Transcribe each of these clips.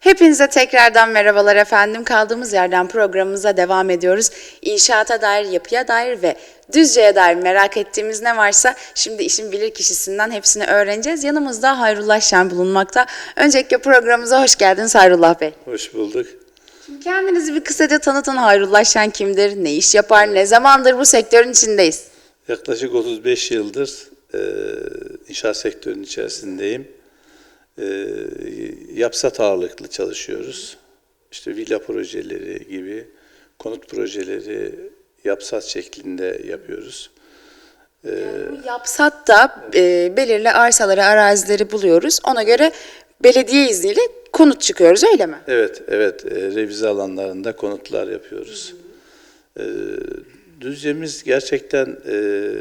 Hepinize tekrardan merhabalar efendim. Kaldığımız yerden programımıza devam ediyoruz. İnşaata dair, yapıya dair ve Düzce'ye dair merak ettiğimiz ne varsa şimdi işin bilir kişisinden hepsini öğreneceğiz. Yanımızda Hayrullah Şen bulunmakta. Öncelikle programımıza hoş geldiniz Hayrullah Bey. Hoş bulduk. Şimdi kendinizi bir kısaca tanıtın. Hayrullah Şen kimdir, ne iş yapar, ne zamandır bu sektörün içindeyiz? Yaklaşık 35 yıldır e, inşaat sektörünün içerisindeyim. E, yapsat ağırlıklı çalışıyoruz. İşte villa projeleri gibi konut projeleri yapsat şeklinde yapıyoruz. Bu yapsat da e, belirli arsaları, arazileri buluyoruz. Ona göre belediye izniyle konut çıkıyoruz öyle mi? Evet, evet. E, revize alanlarında konutlar yapıyoruz. E, Düzce'miz gerçekten e,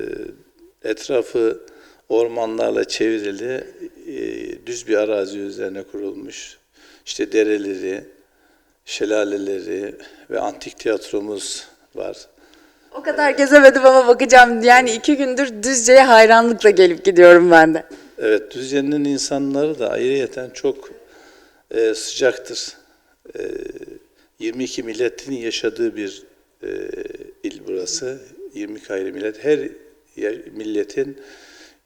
etrafı ormanlarla çevrili e, düz bir arazi üzerine kurulmuş. İşte dereleri, şelaleleri ve antik tiyatromuz var. O kadar gezemedim ama bakacağım. Yani iki gündür Düzce'ye hayranlıkla gelip gidiyorum ben de. Evet, Düzce'nin insanları da ayrıyeten çok e, sıcaktır. E, 22 milletin yaşadığı bir e, il burası. 20 ayrı millet. Her yer- milletin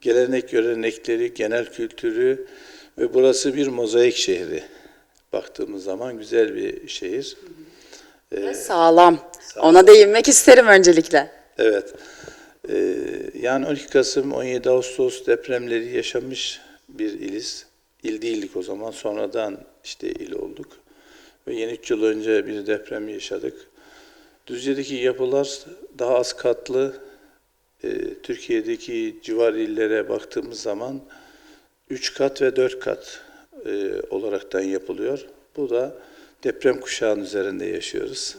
gelenek, görenekleri, genel kültürü ve burası bir mozaik şehri. Baktığımız zaman güzel bir şehir. Ve sağlam. Ona değinmek isterim öncelikle. Evet. Ee, yani 12 Kasım 17 Ağustos depremleri yaşamış bir iliz. İl değildik o zaman. Sonradan işte il olduk. Ve yeni 3 yıl önce bir deprem yaşadık. Düzce'deki yapılar daha az katlı. Ee, Türkiye'deki civar illere baktığımız zaman 3 kat ve 4 kat e, olaraktan yapılıyor. Bu da deprem kuşağının üzerinde yaşıyoruz.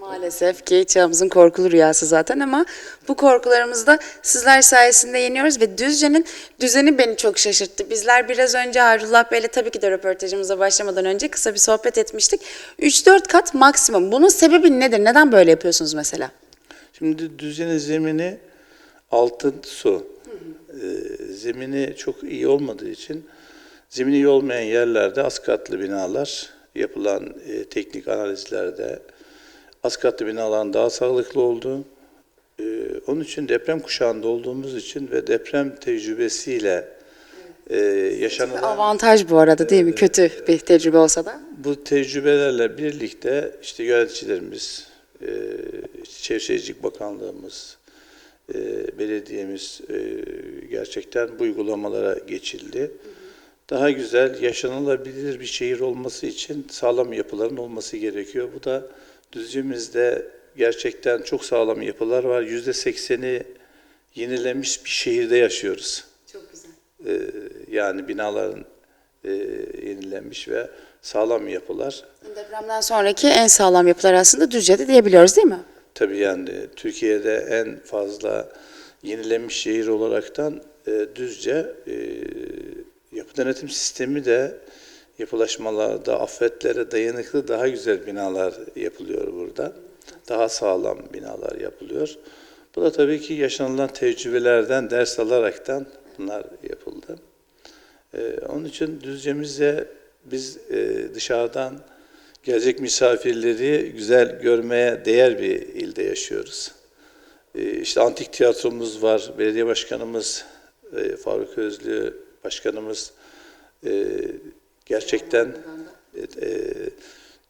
Maalesef ki çağımızın korkulu rüyası zaten ama bu korkularımızı da sizler sayesinde yeniyoruz ve Düzce'nin düzeni beni çok şaşırttı. Bizler biraz önce Hayrullah Bey'le tabii ki de röportajımıza başlamadan önce kısa bir sohbet etmiştik. 3-4 kat maksimum. Bunun sebebi nedir? Neden böyle yapıyorsunuz mesela? Şimdi düzenin zemini altın su. Ee, zemini çok iyi olmadığı için zemini iyi olmayan yerlerde az katlı binalar yapılan e, teknik analizlerde az katlı binaların daha sağlıklı olduğu ee, onun için deprem kuşağında olduğumuz için ve deprem tecrübesiyle e, yaşanılan Avantaj bu arada değil mi? Kötü bir tecrübe olsa da. bu tecrübelerle birlikte işte yöneticilerimiz, e, Çevre Şehircilik Bakanlığımız, e, belediyemiz e, gerçekten bu uygulamalara geçildi. Daha güzel, yaşanılabilir bir şehir olması için sağlam yapıların olması gerekiyor. Bu da Düzce'mizde gerçekten çok sağlam yapılar var. Yüzde sekseni yenilenmiş bir şehirde yaşıyoruz. Çok güzel. Ee, yani binaların e, yenilenmiş ve sağlam yapılar. Depremden sonraki en sağlam yapılar aslında Düzce'de diyebiliyoruz değil mi? Tabii yani Türkiye'de en fazla yenilenmiş şehir olaraktan e, Düzce e, yapı denetim sistemi de yapılaşmalarda, afetlere dayanıklı daha güzel binalar yapılıyor burada. Daha sağlam binalar yapılıyor. Bu da tabii ki yaşanılan tecrübelerden ders alaraktan bunlar yapıldı. Ee, onun için Düzce'mize biz e, dışarıdan gelecek misafirleri güzel görmeye değer bir ilde yaşıyoruz. E, işte antik tiyatromuz var, belediye başkanımız e, Faruk Özlü başkanımız e, gerçekten e,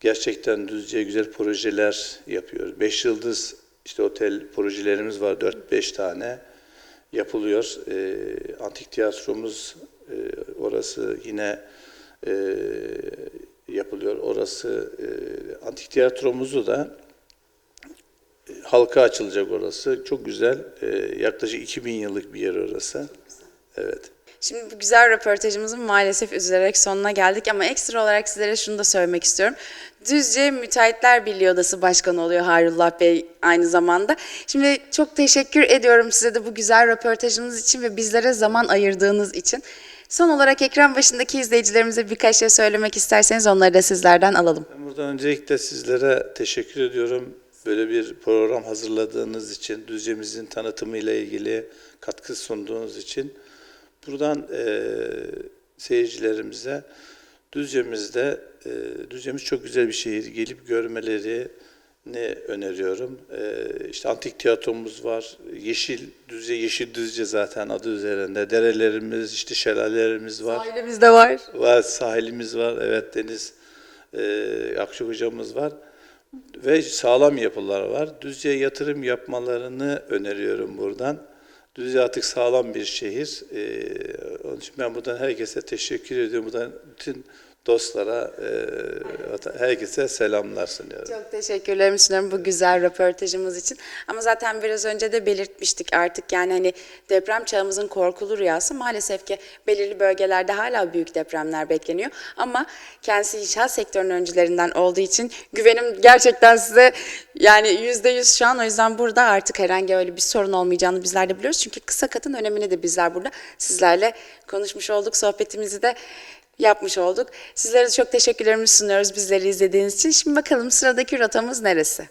gerçekten Düzce'ye güzel projeler yapıyor. Beş yıldız işte otel projelerimiz var 4-5 tane yapılıyor. Antik tiyatromuz orası yine yapılıyor. Orası e, antik tiyatromuzu da e, halka açılacak orası. Çok güzel. E, yaklaşık 2000 yıllık bir yer orası. Evet. Şimdi bu güzel röportajımızın maalesef üzülerek sonuna geldik ama ekstra olarak sizlere şunu da söylemek istiyorum. Düzce Müteahhitler Birliği Odası Başkanı oluyor Hayrullah Bey aynı zamanda. Şimdi çok teşekkür ediyorum size de bu güzel röportajınız için ve bizlere zaman ayırdığınız için. Son olarak ekran başındaki izleyicilerimize birkaç şey söylemek isterseniz onları da sizlerden alalım. Ben buradan öncelikle sizlere teşekkür ediyorum. Böyle bir program hazırladığınız için, Düzce'mizin tanıtımıyla ilgili katkı sunduğunuz için. Buradan eee, seyircilerimize Düzce'mizde, e, Düzce'miz çok güzel bir şehir. Gelip görmelerini öneriyorum. E, işte antik tiyatromuz var. Yeşil Düzce, Yeşil Düzce zaten adı üzerinde. Derelerimiz, işte şelalelerimiz var. Ailemizde de var. Var, sahilimiz var. Evet, deniz e, Akçakoca'mız var. Ve sağlam yapılar var. Düzce'ye yatırım yapmalarını öneriyorum buradan. Düzce artık sağlam bir şehir. E, onun için ben buradan herkese teşekkür ediyorum. Buradan bütün dostlara, e, herkese selamlar sunuyorum. Çok teşekkürlerimi sunuyorum bu güzel röportajımız için. Ama zaten biraz önce de belirtmiştik artık yani hani deprem çağımızın korkulu rüyası maalesef ki belirli bölgelerde hala büyük depremler bekleniyor. Ama kendisi inşaat sektörünün öncülerinden olduğu için güvenim gerçekten size yani yüzde yüz şu an o yüzden burada artık herhangi öyle bir sorun olmayacağını bizler de biliyoruz. Çünkü kısa katın önemini de bizler burada sizlerle konuşmuş olduk. Sohbetimizi de yapmış olduk. Sizlere çok teşekkürlerimi sunuyoruz bizleri izlediğiniz için. Şimdi bakalım sıradaki rotamız neresi?